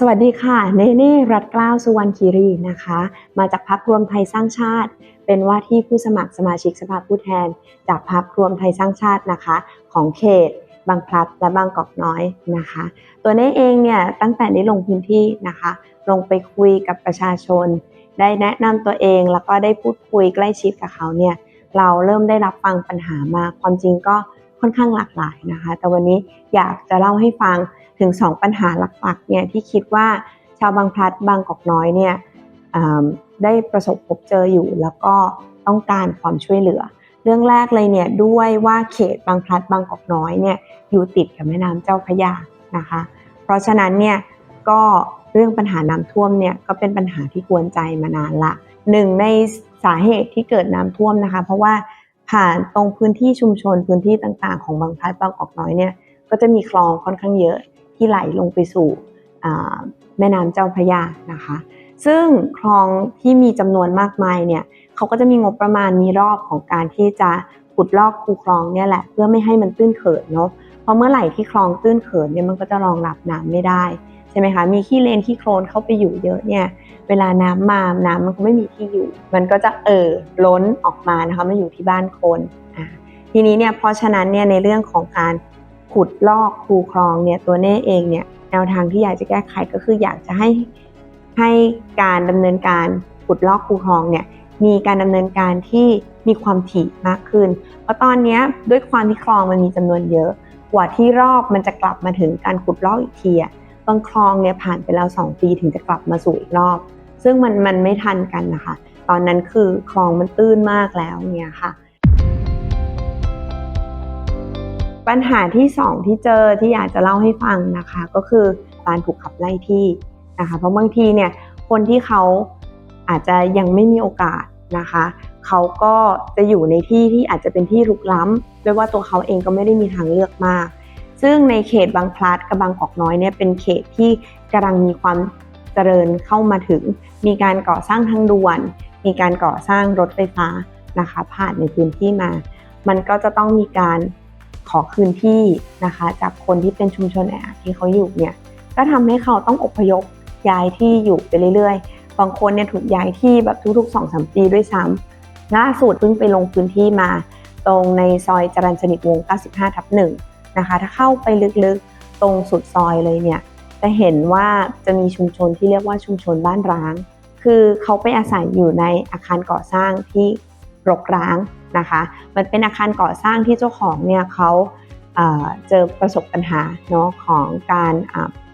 สวัสดีค่ะ เนเน่รัตกล้าวสุวรรณคีรีนะคะ มาจากพักรวมไทยสร้างชาติ เป็นว่าที่ผู้สมัครสมาชิกสภาผู้แทน จากพักรวมไทยสร้างชาตินะคะ ของเขต บางพลัดและบางกอกน้อยนะคะ ตัวเน่เองเนี่ยตั้งแต่ได้ลงพื้นที่นะคะ ลงไปคุยกับประชาชน ได้แนะนำตัวเองแล้วก็ได้พูดคุยใกล้ชิดกับเขาเนี่ยเราเริ่มได้รับฟังปัญหามาความจริงก็ ค่อนข้างหลากหลายนะคะ แต่วันนี้อยากจะเล่าให้ฟังถึง 2 ปัญหาหลักๆเนี่ยที่คิดว่าชาวบางพลัดบางกอกน้อยเนี่ยได้ประสบพบเจออยู่ แล้วก็ต้องการความช่วยเหลือ เรื่องแรกเลยเนี่ยด้วยว่าเขตบางพลัดบางกอกน้อยเนี่ยอยู่ติดกับแม่น้ำเจ้าพระยานะคะ เพราะฉะนั้นเนี่ยก็เรื่องปัญหาน้ำท่วมเนี่ยก็เป็นปัญหาที่กวนใจมานานละหนึ่งในสาเหตุที่เกิดน้ำท่วมนะคะ เพราะว่า ผ่านตรงพื้นที่ชุมชนพื้นที่ต่างๆ ของบางพลัดบางกอกน้อยเนี่ยก็จะมีคลองค่อนข้างเยอะที่ไหลลงไปสู่แม่น้ำเจ้าพระยานะคะ ซึ่งคลองที่มีจำนวนมากมายเนี่ยเขาก็จะมีงบประมาณมีรอบของการที่จะขุดลอกคูคลองเนี่ยแหละเพื่อไม่ให้มันตื้นเขินเนาะเพราะเมื่อไหร่ที่คลองตื้นเขินเนี่ยมันก็จะรองรับน้ำไม่ได้ ช่ไหมคะ มีขี้เลนขี้โคลนเข้าไปอยู่เยอะเนี่ย เวลาน้ำมาน้ำมันก็ไม่มีที่อยู่ มันก็จะเอ่อล้นออกมานะคะมาอยู่ที่บ้านคนอ่าทีนี้เนี่ยเพราะฉะนั้นเนี่ยในเรื่องของการขุดลอกคูคลองเนี่ยตัวเน่เองเนี่ยแนวทางที่อยากจะแก้ไขก็คืออยากจะให้ให้การดำเนินการขุดลอกคูคลองเนี่ยมีการดำเนินการที่มีความถี่มากขึ้น เพราะตอนนี้ด้วยความที่คลองมันมีจำนวนเยอะ กว่าที่รอบมันจะกลับมาถึงการขุดลอกอีกทีอะ บางคลองเนี่ยผ่านไปแล้ว 2 ปีถึงจะกลับมาสู่อีกรอบ ซึ่งมันมันไม่ทันกันนะคะ ตอนนั้นคือคลองมันตื้นมากแล้วเนี่ยค่ะ ปัญหาที่ 2 ที่เจอที่อยากจะเล่าให้ฟังนะคะ ก็คือการถูกขับไล่ที่นะคะ เพราะบางทีเนี่ยคนที่เขาอาจจะยังไม่มีโอกาสนะคะเขาก็จะอยู่ในที่ที่อาจจะเป็นที่รุกล้ำด้วยว่าตัวเขาเองก็ไม่ได้มีทางเลือกมาก ซึ่งในเขตบางพลัดกับบางกอกน้อยเนี่ยเป็นเขตที่กำลังมีความเจริญเข้ามาถึง มีการก่อสร้างทางด่วน มีการก่อสร้างรถไฟฟ้านะคะผ่านในพื้นที่มา มันก็จะต้องมีการขอคืนที่นะคะ จากคนที่เป็นชุมชนแออัดที่เขาอยู่เนี่ยก็ทำให้เขาต้องอพยพย้ายที่อยู่ไปเรื่อยๆ บางคนเนี่ยถูกย้ายที่แบบทุกๆ2องสามปีด้วยซ้ำล่าสุดเพิ่งไปลงพื้นที่มา ตรงในซอยจรัญสนิทวงศ์95 ทับหนึ่ง นะคะ ถ้าเข้าไปลึกๆตรงสุดซอยเลยเนี่ย จะเห็นว่าจะมีชุมชนที่เรียกว่าชุมชนบ้านร้าง คือเขาไปอาศัยอยู่ในอาคารก่อสร้างที่รกร้างนะคะ มันเป็นอาคารก่อสร้างที่เจ้าของเนี่ยเขาเจอประสบปัญหาเนาะของการ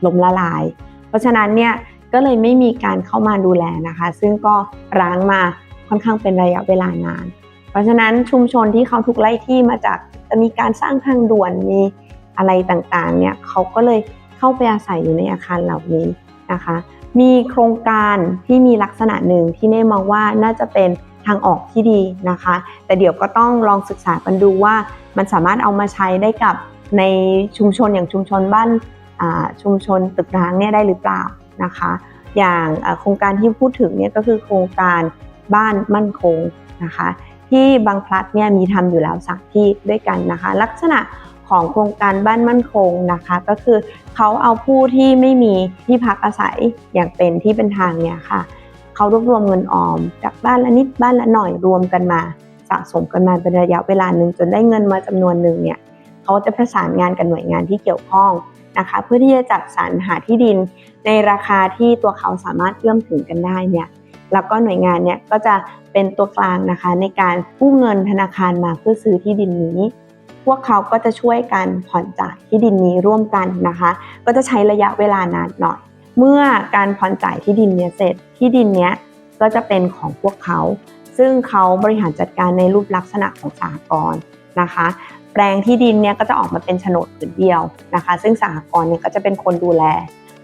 ล้มละลาย เพราะฉะนั้นเนี่ยก็เลยไม่มีการเข้ามาดูแลนะคะ ซึ่งก็ร้างมาค่อนข้างเป็นระยะเวลานาน เพราะฉะนั้นชุมชนที่เขาถูกไล่ที่มาจาก จะมีการสร้างทางด่วนมีอะไรต่างๆเนี่ยเขาก็เลยเข้าไปอาศัยอยู่ในอาคารเหล่านี้นะคะ มีโครงการที่มีลักษณะหนึ่งที่เน่มองว่าน่าจะเป็นทางออกที่ดีนะคะ แต่เดี๋ยวก็ต้องลองศึกษากันดูว่ามันสามารถเอามาใช้ได้กับในชุมชนอย่างชุมชนบ้านชุมชนตึกร้างเนี่ยได้หรือเปล่านะคะ อย่างโครงการที่พูดถึงเนี่ยก็คือโครงการบ้านมั่นคงนะคะ ที่บางพลัดเนี่ยมีทำอยู่แล้วสักที่ด้วยกันนะคะ ลักษณะของโครงการบ้านมั่นคงนะคะ ก็คือเขาเอาผู้ที่ไม่มีที่พักอาศัยอย่างเป็นที่เป็นทางเนี่ยค่ะเขารวบรวมเงินออม จากบ้านละนิดบ้านละหน่อยรวมกันมา สะสมกันมาเป็นระยะเวลาหนึ่งจนได้เงินมาจำนวนหนึ่งเนี่ยเขาจะประสานงานกับหน่วยงานที่เกี่ยวข้องนะคะ เพื่อที่จะจัดสรรหาที่ดินในราคาที่ตัวเขาสามารถเอื้อมถึงกันได้เนี่ย แล้วก็หน่วยงานเนี่ยก็จะเป็นตัวกลางนะคะ ในการกู้เงินธนาคารมาเพื่อซื้อที่ดินนี้ พวกเขาก็จะช่วยกันผ่อนจ่ายที่ดินนี้ร่วมกันนะคะ ก็จะใช้ระยะเวลานานหน่อย เมื่อการผ่อนจ่ายที่ดินเนี้ยเสร็จที่ดินเนี้ยก็จะเป็นของพวกเขา ซึ่งเขาบริหารจัดการในรูปลักษณะของสหกรณ์นะคะ แปลงที่ดินเนี้ยก็จะออกมาเป็นโฉนดผืนเดียวนะคะ ซึ่งสหกรณ์เนี่ยก็จะเป็นคนดูแล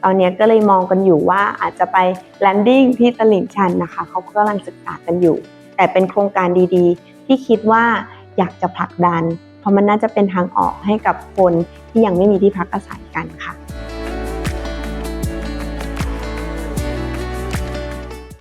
ตอนนี้ก็เลยมองกันอยู่ว่าอาจจะไปแลนดิ้งที่ตลิ่งชันนะคะเขากำลังศึกษากันอยู่ แต่เป็นโครงการดีๆ ที่คิดว่าอยากจะผลักดัน เพราะมันน่าจะเป็นทางออกให้กับคนที่ยังไม่มีที่พักอาศัยกันค่ะ